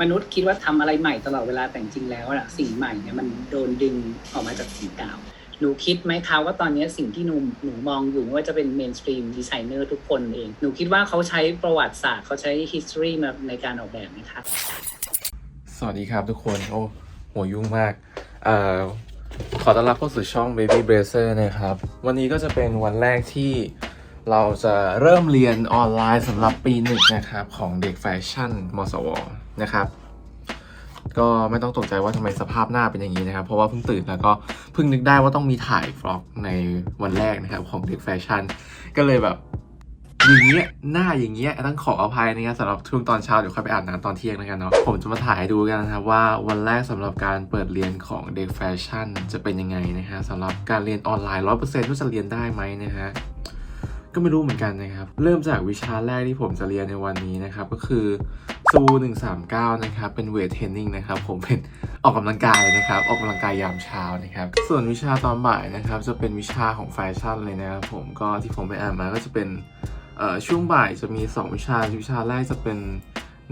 มนุษย์คิดว่าทำอะไรใหม่ตลอดเวลาแต่จริงแล้วอะสิ่งใหม่เนี่ยมันโดนดึงออกมาจากสิ่งเก่าหนูคิดไหมคะว่าตอนนี้สิ่งที่หนูหนูมองอยู่ว่าจะเป็นเมนสตรีมดีไซเนอร์ทุกคนเอง หนูคิดว่าเขาใช้ประวัติศาสตร์เขาใช้ history มาในการออกแบบไหมคะสวัสดีครับทุกคน โอ้หัวยุ่งมากเอ่อขอต้อนรับเข้าสู่ช่อง Baby Bracer นะครับ วันนี้ก็จะเป็นวันแรกที่ เราจะเริ่มเรียนออนไลน์สำหรับปีหนึ่งนะครับของเด็กแฟชั่นมสวนะครับ ก็ไม่ต้องตกใจว่าทำไมสภาพหน้าเป็นอย่างนี้นะครับ เพราะว่าเพิ่งตื่นแล้วก็เพิ่งนึกได้ว่าต้องมีถ่ายฟล็อกในวันแรกนะครับของเด็กแฟชั่น ก็เลยแบบอย่างเงี้ยหน้าอย่างเงี้ยต้องขออภัยนะครับสำหรับช่วงตอนเช้าเดี๋ยวค่อยไปอาบน้ำตอนเที่ยงแล้วกันเนาะผมจะมาถ่ายให้ดูกันนะครับว่าวันแรกสำหรับการเปิดเรียนของเด็กแฟชั่นจะเป็นยังไงนะฮะสำหรับการเรียนออนไลน์ร้อยเปอร์เซ็นต์ว่าจะเรียนได้ไหมนะฮะ ก็ไม่รู้เหมือนกันนะครับ เริ่มจากวิชาแรกที่ผมจะเรียนในวันนี้นะครับ ก็คือซู139 นะครับ เป็นเวทเทรนนิ่งนะครับ ผมเป็นออกกำลังกายนะครับ ออกกำลังกายยามเช้านะครับ ส่วนวิชาตอนบ่ายนะครับ จะเป็นวิชาของแฟชั่นเลยนะครับผมก็ที่ผมไปอ่านมาก็จะเป็นช่วงบ่ายจะมี 2 วิชาวิชาแรกจะเป็น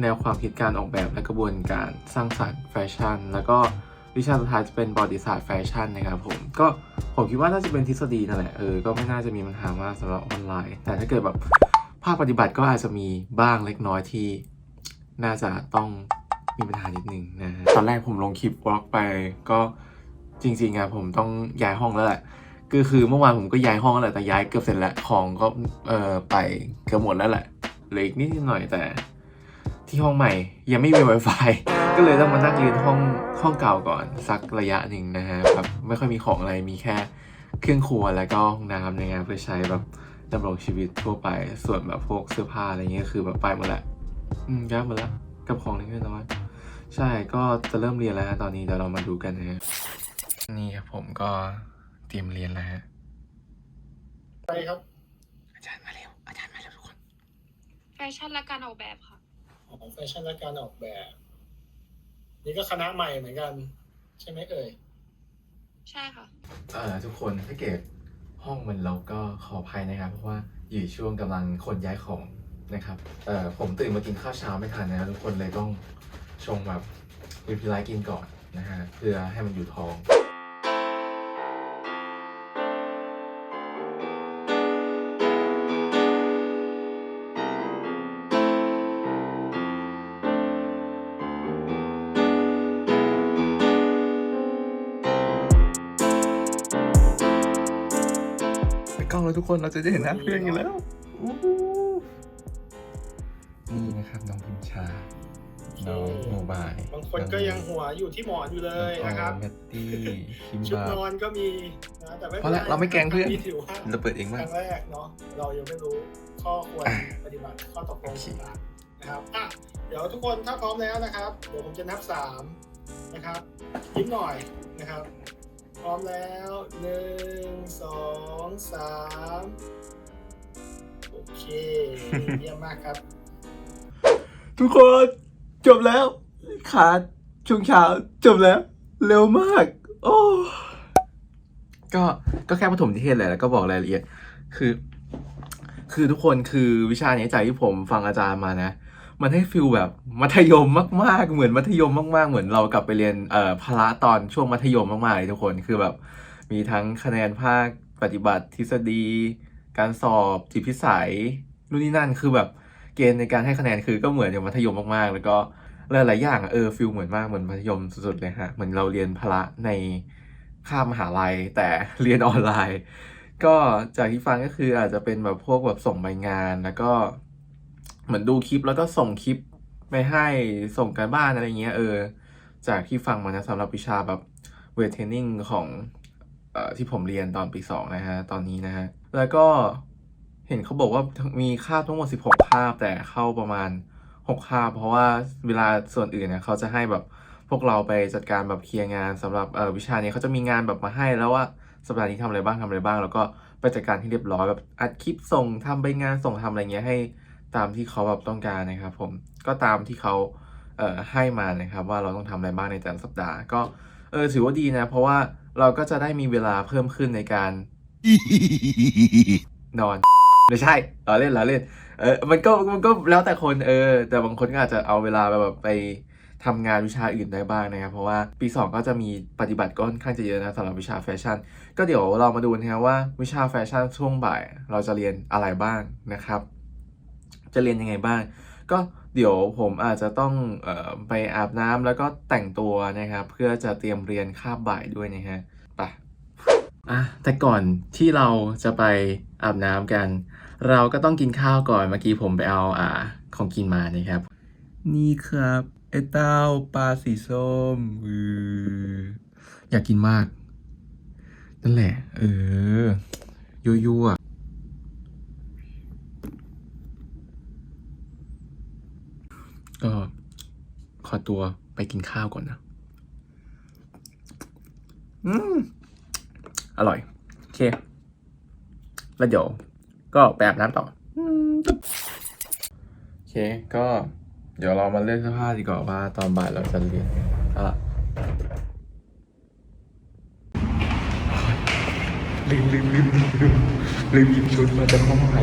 แนวความคิดการออกแบบและกระบวนการสร้างสรรค์แฟชั่น แล้วก็ วิชาสุดท้ายจะเป็นประวัติศาสตร์แฟชั่นนะครับผมก็ผมคิดว่าน่าจะเป็นทฤษฎีนั่นแหละเออก็ไม่น่าจะมีปัญหามากสำหรับออนไลน์ แต่ถ้าเกิดแบบภาคปฏิบัติก็อาจจะมีบ้างเล็กน้อยที่ น่าจะต้องมีปัญหานิดนึงนะฮะตอนแรกผมลงคลิปวอล์กไปก็จริงๆอะผมต้องย้ายห้องแล้วแหละก็คือเมื่อวานผมก็ย้ายห้องแล้วแหละแต่ย้ายเกือบเสร็จแล้วของก็เออไปเกือบหมดแล้วแหละเหลืออีกนิดหน่อยแต่ ที่ห้องใหม่ยังไม่มี Wi-Fi ก็เลยต้องมานั่งเรียนห้องห้องเก่าก่อน สักระยะหนึ่งนะฮะแบบไม่ค่อยมีของอะไรมีแค่เครื่องครัวแล้วก็ห้องน้ำในงานเพื่อใช้แบบดำรงชีวิตทั่วไปส่วนแบบพวกเสื้อผ้าอะไรเงี้ยคือแบบไปหมดแล้วอืมย้ายหมดแล้วกับของเล็กๆน้อยๆใช่ก็จะเริ่มเรียนแล้วฮะตอนนี้เดี๋ยวเรามาดูกันนะฮะนี่ครับผมก็เตรียมเรียนแล้วฮะไปครับ อาจารย์มาเร็วอาจารย์มาเร็วทุกคน แฟชั่นและการออกแบบค่ะ ของแฟชั่นและการออกแบบ นี่ก็คณะใหม่เหมือนกัน ใช่ไหมเอ่ย ใช่ค่ะเอ่อทุกคนถ้าเกิดห้องมันรกก็ขออภัยนะครับ เพราะว่าอยู่ช่วงกำลังคนย้ายของนะครับเอ่อผมตื่นมากินข้าวเช้าไม่ทันนะทุกคนเลยต้องชงแบบวิพิไลกินก่อนนะฮะเพื่อให้มันอยู่ท้อง คนเราจะได้เห็นหน้าเพื่อนกันแล้วอู้หูนี่นะครับน้องพิมชา น้องโมบายบางคนก็ยังหัวอยู่ที่หมอนอยู่เลยนะครับแมตตี้คิมชุดบานอนก็มีนะแต่ไม่เพราะละเราไม่แกล้งเพื่อนถือว่าเราเปิดเองคมากรั้งแรกเนาะเรายังไม่รู้ข้อควรอะปฏิบัติข้อตกลงโอเคต่างๆนะครับอะเดี๋ยวทุกคนถ้าพร้อมแล้วนะครับ เดี๋ยวผมจะนับสามนะครับยิ้มหน่อยนะครับ พร้อมแล้วหนึ่งสองสามโอเค เยี่ยมมากครับ ทุกคนจบแล้ว ขาช่วงเช้าจบแล้ว เร็วมาก โอ้ก็ก็แค่ปฐมนิเทศแหละแล้วก็บอกรายละเอียด คือ คือทุกคนคือวิชานี้จากที่ผมฟังอาจารย์มานะ มันให้ฟิลแบบมัธยมมาก ๆ เหมือนมัธยมมาก ๆ เหมือนเรากลับไปเรียนเอ่อพละตอนช่วงมัธยมมากๆเลยทุกคนคือแบบมีทั้งคะแนนภาคปฏิบัติทฤษฎี การสอบจิตพิสัยนู่นนี่นั่นคือแบบเกณฑ์ในการให้คะแนนคือก็เหมือนอย่างมัธยมมากๆ แล้วก็หลายๆอย่างเออฟิลเหมือนมากเหมือนมัธยมสุดๆเลยฮะเหมือนเราเรียนพละในคาบมหาลัยแต่เรียนออนไลน์ ก็จากที่ฟังก็คืออาจจะเป็นแบบพวกแบบส่งใบงานแล้วก็ เหมือนดูคลิปแล้วก็ส่งคลิปไปให้ส่งกันบ้านอะไรเงี้ยเออ จากที่ฟังมานะสำหรับวิชาแบบเวทเทรนนิ่งของออที่ผมเรียนตอนปีสองนะฮะ ตอนนี้นะฮะ แล้วก็เห็นเขาบอกว่ามีคาบทั้งหมด 16 คาบ แต่เข้าประมาณ 6 คาบ เพราะว่าเวลาส่วนอื่นเนี่ยเขาจะให้แบบพวกเราไปจัดการแบบเคลียร์งานสำหรับวิชานี้เขาจะมีงานแบบมาให้แล้วว่าสัปดาห์นี้ทำอะไรบ้างทำอะไรบ้าง แล้วก็ไปจัดการที่เรียบร้อยแบบอัดคลิปส่งทำใบงานส่งทำอะไรเงี้ยให้ ตามที่เขาแบบต้องการนะครับ ผมก็ตามที่เขาเอ่อให้มานะครับ ว่าเราต้องทำอะไรบ้างในแต่ละสัปดาห์ก็เออถือว่าดีนะ เพราะว่าเราก็จะได้มีเวลาเพิ่มขึ้นในการนอนไม่ใช่เราเล่นเราเล่นเออมันก็มันก็แล้วแต่คนเออ แต่บางคนก็อาจจะเอาเวลาไปแบบไปทำงานวิชาอื่นได้บ้างนะครับ เพราะว่าปี 2 ก็จะมีปฏิบัติก็ค่อนข้างจะเยอะนะสำหรับวิชาแฟชั่น ก็เดี๋ยวเรามาดูนะครับว่าวิชาแฟชั่นช่วงบ่าย เราจะเรียนอะไรบ้างนะครับ จะเรียนยังไงบ้าง ก็เดี๋ยวผมอาจจะต้องเออไปอาบน้ำแล้วก็แต่งตัวนะครับ เพื่อจะเตรียมเรียนคาบบ่ายด้วยนะฮะไปอะแต่ก่อนที่เราจะไปอาบน้ำกัน เราก็ต้องกินข้าวก่อนเมื่อกี้ผมไปเอาอ่าของกินมานะครับ นี่ครับไอ้เต้าปลาสีส้มเอออยากกินมาก นั่นแหละ เออยั่ว ก็ขอตัวไปกินข้าวก่อนนะ อืม อร่อย โอเค แล้วเดี๋ยว ก็ไปอาบน้ำต่อโอเค ก็เดี๋ยวเรามาเลือกเสื้อผ้าดีกว่าว่าตอนบ่ายเราจะเรียนอะล่ะลืมลืมลืมลืมลืมลืมหยิบชุดมาจากห้องไหน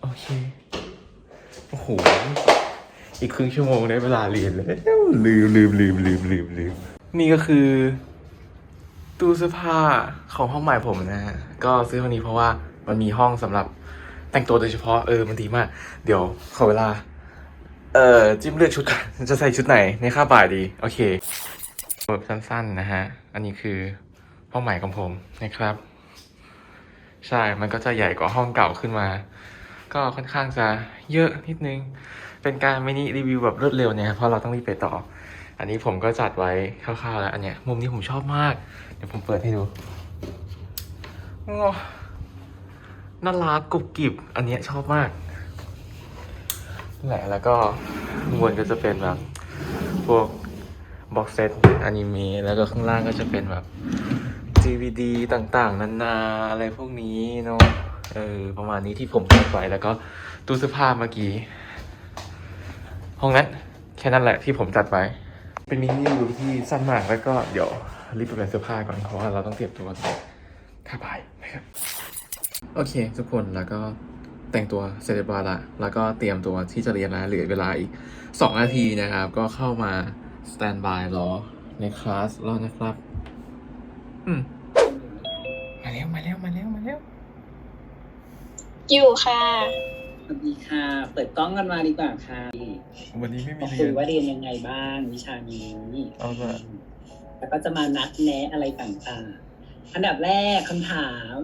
โอเค โอ้โห อีกค รึ่งชั่วโมงได้เวลาเรียนเลยลืมลืมลืมลืมลืมลืมนี่ก็คือ ตู้เสื้อผ้าของห้องใหม่ผมนะฮะก็ซื้อวันนี้เพราะว่ามันมีห้องสำหรับแต่งตัวโดยเฉพาะเออมันดีมาก เดี๋ยวขอเวลา เอ่อจิ้มเลือกชุดกันจะใส่ชุดไหนในค่าบ่ายดี โอเคแบบสั้นๆนะฮะ อันนี้คือห้องใหม่ของผมนะครับ ใช่ มันก็จะใหญ่กว่าห้องเก่าขึ้นมา ก็ค่อนข้างจะเยอะนิดนึง เป็นการมินิรีวิวแบบรวดเร็วเนี่ยเพราะเราต้องรีบไปต่อ อันนี้ผมก็จัดไว้คร่าวๆแล้วอันเนี้ยมุมนี้ผมชอบมาก เดี๋ยวผมเปิดให้ดูน่ารักกรุบกริบอันเนี้ยชอบมากแหละแล้วก็ข้างบนก็จะเป็นแบบ พวกบ็อกเซตอนิเมะแล้วก็ข้างล่างก็จะเป็นแบบ DVD ต่างๆ นานาอะไรพวกนี้เนาะเออประมาณนี้ที่ผมจัดไว้แล้วก็ตู้เสื้อผ้าเมื่อกี้ ห้องนั้นแค่นั้นแหละที่ผมจัดไว้ เป็นมินิรีวิวที่สั้นมากแล้วก็เดี๋ยวรีบไปเปลี่ยนเสื้อผ้าก่อนเพราะว่าเราต้องเตรียมตัวต่อค่าบ่ายนะครับโอเค ทุกคนแล้วก็แต่งตัวเสร็จเรียบร้อยละแล้วก็เตรียมตัวที่จะเรียนแล้วเหลือเวลาอีก 2 นาทีนะครับ ก็เข้ามาสแตนบายรอในคลาสแล้วนะครับ อืมมาแล้วมาแล้วมาแล้วมาแล้วอยู่ค่ะ สวัสดีค่ะ เปิดกล้องกันมาดีกว่าค่ะวันนี้ไม่มีมาเรีคุยยน ว่าเรียนยังไงบ้างวิชานี้เอาละ แล้วก็จะมานัดแนะอะไรต่างๆ อันดับแรกคำถาม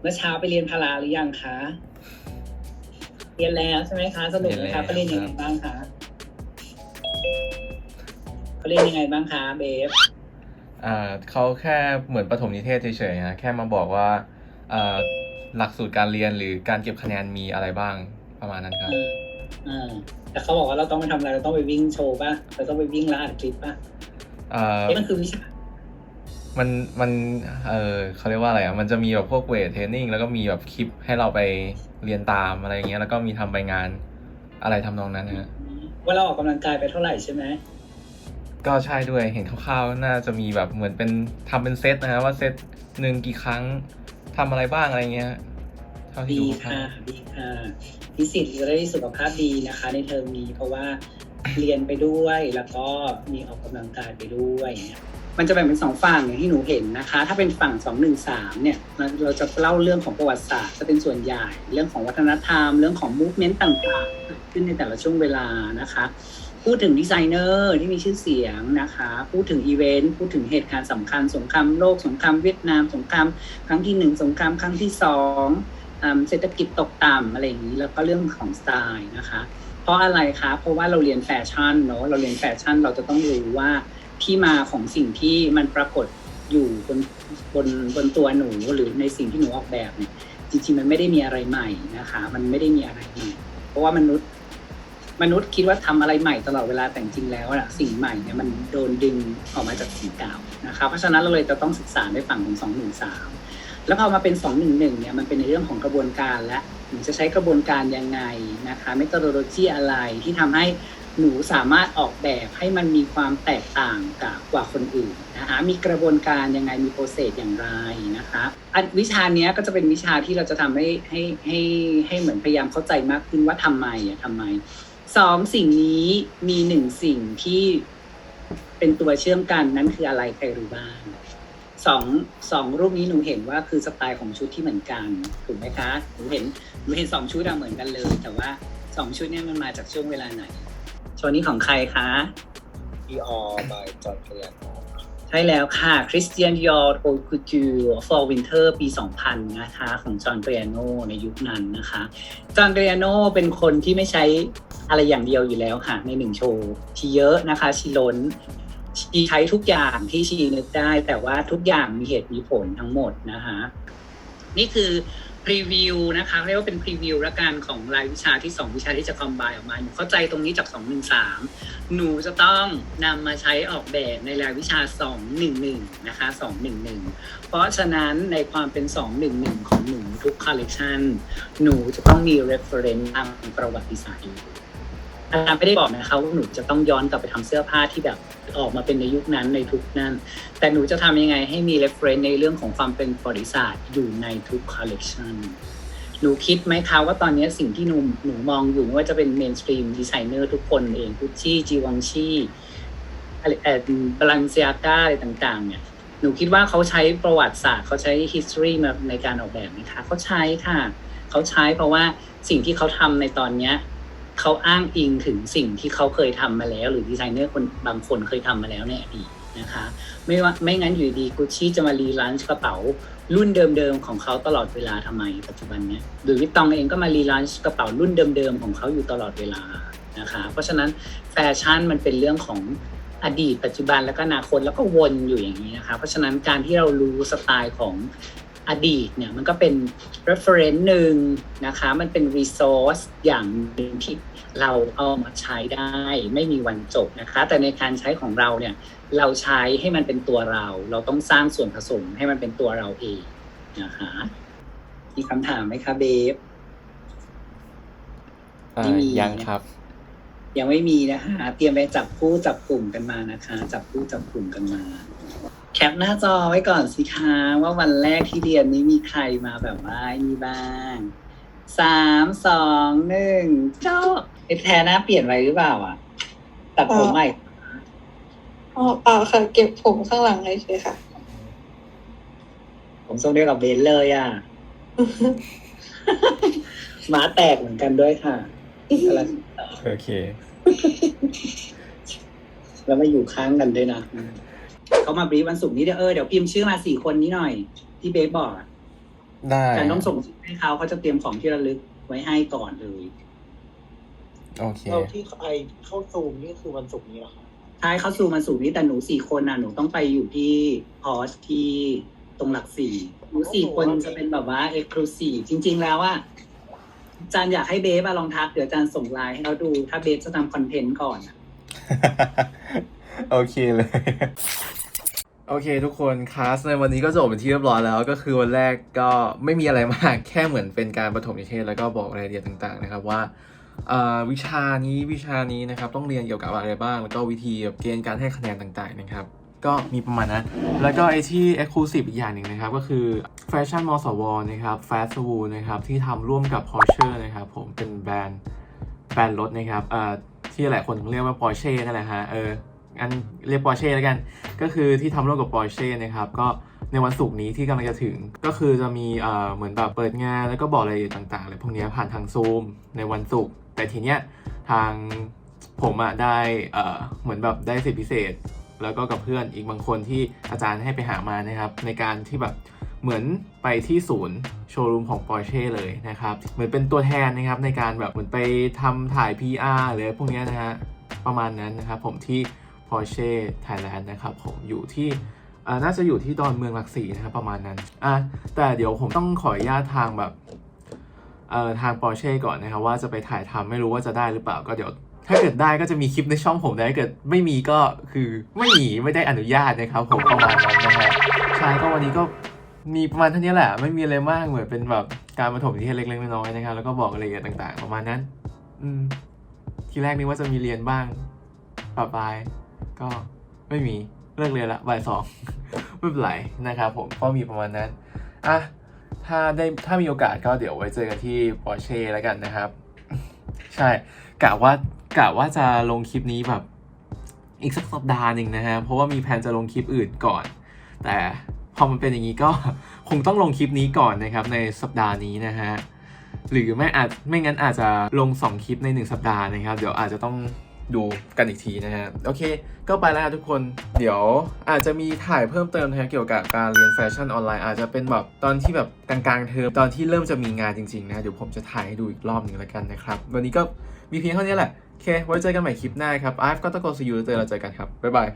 เมื่อเช้าไปเรียนพาราหรือยังคะ เรียนแล้วใช่ไหมคะ สนุกไหมคะเขาเรียนยังไงบ้างคะเขาเรียนยังไงบ้างคะเบฟ อ่าเขาแค่เหมือนประถมนิเทศเฉยๆนะแค่มาบอกว่าอ่า หลักสูตรการเรียนหรือการเก็บคะแนนมีอะไรบ้างประมาณนั้นครับอ่าอ่าแต่เขาบอกว่าเราต้องไปทำอะไรเราต้องไปวิ่งโชว์ป่ะเราต้องไปวิ่งแล้วอัดคลิปป่ะอ่าเอ๊ะมันคือวิชามันมันเออเขาเรียกว่าอะไรอะมันจะมีแบบพวกเวทเทรนนิ่งแล้วก็มีแบบคลิปให้เราไปเรียนตามอะไรอย่างเงี้ยแล้วก็มีทำใบงานอะไรทำนองนั้นนะฮะว่าเราออกกำลังกายไปเท่าไหร่ใช่ไหมก็ใช่ด้วยเห็นคร่าวๆน่าจะมีแบบเหมือนเป็นทำเป็นเซตนะฮะว่าเซตหนึ่งกี่ครั้ง ทำอะไรบ้างอะไรเงี้ยเท่าที่ดีดูคร่าค่ะวดีค่ะนิสิตจะได้สุขภาพดีนะคะ ในเทอมนี้เพราะว่าเรียนไปด้วยแล้วก็มีออกกำลังกายไปด้วยเนี่ยมันจะแบ่งเป็นสองฝั่งอย่างที่หนูเห็นนะคะ ถ้าเป็นฝั่งสองหนึ่งสามเนี่ยเราเราจะเล่าเรื่องของประวัติศาสตร์จะเป็นส่วนใหญ่เรื่องของวัฒนธรรม เรื่องของมูฟเมนต์ต่างๆเกิดขึ้นในแต่ละช่วงเวลานะคะ พูดถึงดีไซเนอร์ที่มีชื่อเสียงนะคะ พูดถึงอีเวนต์ พูดถึงเหตุการณ์สำคัญ สงครามโลก สงครามเวียดนาม สงครามครั้งที่หนึ่ง สงครามครั้งที่สองเศรษฐกิจตกต่ำอะไรอย่างนี้ แล้วก็เรื่องของสไตล์นะคะ เพราะอะไรคะ เพราะว่าเราเรียนแฟชั่นเนาะ เราเรียนแฟชั่นเราจะต้องรู้ว่าที่มาของสิ่งที่มันปรากฏอยู่บนบนบนตัวหนูหรือในสิ่งที่หนูออกแบบเนี่ยจริงๆมันไม่ได้มีอะไรใหม่นะคะ มันไม่ได้มีอะไรใหม่เพราะว่ามนุษย์ มนุษย์คิดว่าทำอะไรใหม่ตลอดเวลาแต่จริงแล้วอะสิ่งใหม่เนี่ยมันโดนดึงออกมาจากสิ่งเก่านะคะเพราะฉะนั้นเราเลยจะต้องศึกษาในฝั่งของสองหนึ่งสามแล้วพอมาเป็นสองหนึ่งหนึ่งเนี่ยมันเป็นในเรื่องของกระบวนการและหนูจะใช้กระบวนการยังไงนะคะเมท h โ d โลจีอะไรที่ทำให้หนูสามารถออกแบบให้มันมีความแตกต่างกับกว่าคนอื่นนะคะมีกระบวนการยังไงมีโปรเซสอย่างไรนะคะอันวิชาเนี้ยก็จะเป็นวิชาที่เราจะทำให้ให้ให้ให้เหมือนพยายามเข้าใจมากขึ้นว่าทำไมอะทำไม สองสิ่งนี้มีหนึ่งสิ่งที่เป็นตัวเชื่อมกันนั่นคืออะไรใครรู้บ้างสองสองรูปนี้หนูเห็นว่าคือสไตล์ของชุดที่เหมือนกันถูกไหมคะหนูเห็นหนูเห็นสองชุดอะเหมือนกันเลย แต่ว่าสองชุดเนี้มันมาจากช่วงเวลาไหนโชว์นี้ของใครคะ Dior by John Galliano ใช่แล้วค่ะ Christian Dior Haute Couture for Winter ปี 2000 นะคะ ของจอห์นเ r รียโนในยุคนั้นนะคะ จอห์นเ r รียโนเป็นคนที่ไม่ใช้ อะไรอย่างเดียวอยู่แล้วค่ะในหนึ่งโชว์ชีเยอะนะคะชีล้นชีใช้ทุกอย่างที่ชีนึกได้ แต่ว่าทุกอย่างมีเหตุมีผลทั้งหมดนะคะนี่คือพรีวิวนะคะเรียกว่าเป็นพรีวิวละกันของรายวิชาที่ 2 วิชาที่จะคอมไบออกมาหนูเข้าใจตรงนี้จาก 213 หนูจะต้องนำมาใช้ออกแบบในรายวิชา 211 นะคะ 211 เพราะฉะนั้นในความเป็น 211 ของหนูทุกคอลเลกชันหนูจะต้องมี reference ทางประวัติศาสตร์ อาจารย์ไม่ได้บอกนะคะว่าหนูจะต้องย้อนกลับไปทำเสื้อผ้าที่แบบออกมาเป็นในยุคนั้นในทุกนั้น แต่หนูจะทำยังไงให้มี reference ในเรื่องของความเป็นประวัติศาสตร์อยู่ในทุกคอลเลกชันหนูคิดไหมคะว่าตอนนี้สิ่งที่หนูหนูมองอยู่ว่าจะเป็นเมนสตรีมดีไซเนอร์ทุกคนเองกุชชี่จีวังชีอะไรเอ่อบลังเซียก้าอะไรต่างๆ เนี่ย หนูคิดว่าเขาใช้ประวัติศาสตร์เขาใช้ history มาในการออกแบบไหมคะเขาใช้ค่ะ เขาใช้เพราะว่าสิ่งที่เขาทำในตอนเนี้ย เขาอ้างอิงถึงสิ่งที่เขาเคยทำมาแล้ว หรือดีไซเนอร์คนบางคนเคยทำมาแล้วในอดีตนะคะ ไม่ว่าไม่งั้นอยู่ดีกุชชี่จะมารีลันช์กระเป๋า รุ่นเดิมๆของเขาตลอดเวลาทำไมปัจจุบันเนี้ยหรือวิตตองเองก็มารีลันช์กระเป๋ารุ่นเดิมๆของเขาอยู่ตลอดเวลานะคะ เพราะฉะนั้นแฟชั่นมันเป็นเรื่องของอดีตปัจจุบันแล้วก็อนาคตแล้วก็วนอยู่อย่างนี้นะคะ เพราะฉะนั้นการที่เรารู้สไตล์ของ อดีตเนี่ยมันก็เป็น reference หนึ่งนะคะ มันเป็น resource อย่างหนึ่งที่เราเอามาใช้ได้ ไม่มีวันจบนะคะ แต่ในการใช้ของเราเนี่ยเราใช้ให้มันเป็นตัวเรา เราต้องสร้างส่วนผสมให้มันเป็นตัวเราเองนะคะมีคำถามไหมคะเบฟอ่าไม่มียังครับ ยังไม่มีนะคะ เตรียมไปจับคู่จับกลุ่มกันมานะคะ จับคู่จับกลุ่มกันมา แคปหน้าจอไว้ก่อนสิคะว่าวันแรกที่เรียนนี้มีใครมาแบบว่ามีบ้างสามสองหนึ่งเจ้าไอ้แทนหน้าเปลี่ยนไปหรือเปล่าอะตัดผมใหม่อ๋อเปล่าค่ะ เก็บผมข้างหลังเลยใช่ค่ะ ผมทรงเดียวกับเบนเลยอะหมาแตกเหมือนกันด้วยค่ะอะไรโอเค แล้วมาอยู่ค้างกันด้วยนะ เขามาบรีฟวันศุกร์นี้เดี๋ยวเออเดี๋ยวพิมพ์ชื่อมาสี่คนนี้หน่อย ที่เบสบอกอะได้ การต้องส่งชื่อให้เขาเขาจะเตรียมของที่ระลึกไว้ให้ก่อนเลยโอเค เราที่ไอเข้าซูมนี่คือวันศุกร์นี้เหรอครับใช่เขาสู่มาสู่นี้แต่หนูสี่คนน่ะหนูต้องไปอยู่ที่พอสที่ตรงหลักสี่หนูสี่คนจะเป็นแบบว่าเอ็กซ์คลูซีฟจริง ๆ แล้วว่าอาจารย์อยากให้เบฟอะลองทักเดี๋ยวอาจารย์ส่งไลน์ให้เราดู ถ้าเบฟจะทำคอนเทนต์ก่อนอะ โอเคเลย โอเคทุกคนคลาสในวันนี้ก็จบเป็นที่เรียบร้อยแล้ว ก็คือวันแรกก็ไม่มีอะไรมาก แค่เหมือนเป็นการประถมนิเทศแล้วก็บอกรายละเอียดต่างๆนะครับว่าวิชานี้วิชานี้นะครับต้องเรียนเกี่ยวกับอะไรบ้าง แล้วก็วิธีแบบเกณฑ์การให้คะแนนต่างๆนะครับก็มีประมาณนั้นแล้วก็ไอที่ Exclusive อีกอย่างหนึ่งนะครับ ก็คือแฟชั่นมอสวนะครับ Fast w o o นะครับ ที่ทำร่วมกับ Porsche นะครับผมเป็นแบรนด์แบรนด์รถนะครับเอ่อที่หลายคนเรียกว่า Porsche นั่นแหละฮะเออ งั้นเรียก Porsche แล้วกัน ก็คือที่ทำร่วมกับ Porsche นะครับ ก็ในวันศุกร์นี้ที่กำลังจะถึง ก็คือจะมีเอ่อเหมือนแบบเปิดงานแล้วก็บอกรายละเอียดต่างๆอะไรพวกนี้ผ่านทางซูมในวันศุกร์แต่ทีเนี้ยทางผมอะได้เอ่อเหมือนแบบได้สิทธิพิเศษ แล้วก็กับเพื่อนอีกบางคนที่อาจารย์ให้ไปหามานะครับ ในการที่แบบเหมือนไปที่ศูนย์โชว์รูมของ Porsche เลยนะครับ เหมือนเป็นตัวแทนนะครับในการแบบเหมือนไปทำถ่าย PR หรือพวกนี้นะฮะประมาณนั้นนะครับผมที่ Porsche Thailand นะครับผมอยู่ที่น่าจะอยู่ที่ดอนเมืองหลักสี่นะครับประมาณนั้นอะแต่เดี๋ยวผมต้องขออนุญาตทางแบบเอ่อทาง Porsche ก่อนนะครับว่าจะไปถ่ายทำไม่รู้ว่าจะได้หรือเปล่าก็เดี๋ยว ถ้าเกิดได้ก็จะมีคลิปในช่องผมแต่ถ้าเกิดไม่มีก็คือไม่มีไม่ได้อนุญาตนะครับผมประมาณนั้นนะฮะใช่ก็วันนี้ก็มีประมาณเท่านี้แหละไม่มีอะไรมากเหมือนเป็นแบบการประถมนิเทศเล็กๆน้อยๆนะครับแล้วก็บอกรายละเอียดต่าง ๆ ประมาณนั้น อืม ทีแรกนึกว่าจะมีเรียนบ้างปะปาย ก็ไม่มีเลิกเรียนละบ่ายสองไม่เป็นไรนะครับผมก็มีประมาณนั้นอะถ้าได้ถ้ามีโอกาสก็เดี๋ยวไว้เจอกันที่ปอร์เช่แล้วกันนะครับ ใช่กะว่ากะว่าจะลงคลิปนี้แบบ อีกสักสัปดาห์หนึ่งนะฮะเพราะว่ามีแผนจะลงคลิปอื่นก่อน แต่พอมันเป็นอย่างนี้ก็คงต้องลงคลิปนี้ก่อนนะครับ ในสัปดาห์นี้นะฮะหรือไม่อาจไม่งั้นอาจจะลง 2 คลิปใน 1 สัปดาห์นะครับ เดี๋ยวอาจจะต้อง ดูกันอีกทีนะฮะ โอเค ก็ไปแล้วทุกคนเดี๋ยวอาจจะมีถ่ายเพิ่มเติมนะฮะเกี่ยวกับการเรียนแฟชั่นออนไลน์อาจจะเป็นแบบตอนที่แบบกลางๆเทอมตอนที่เริ่มจะมีงานจริงๆนะเดี๋ยวผมจะถ่ายให้ดูอีกรอบหนึ่งแล้วกันนะครับวันนี้ก็มีเพียงเท่านี้แหละโอเคไว้เจอกันใหม่คลิปหน้าครับ I've got to go see you เจอเราเจอกันครับบ๊ายบาย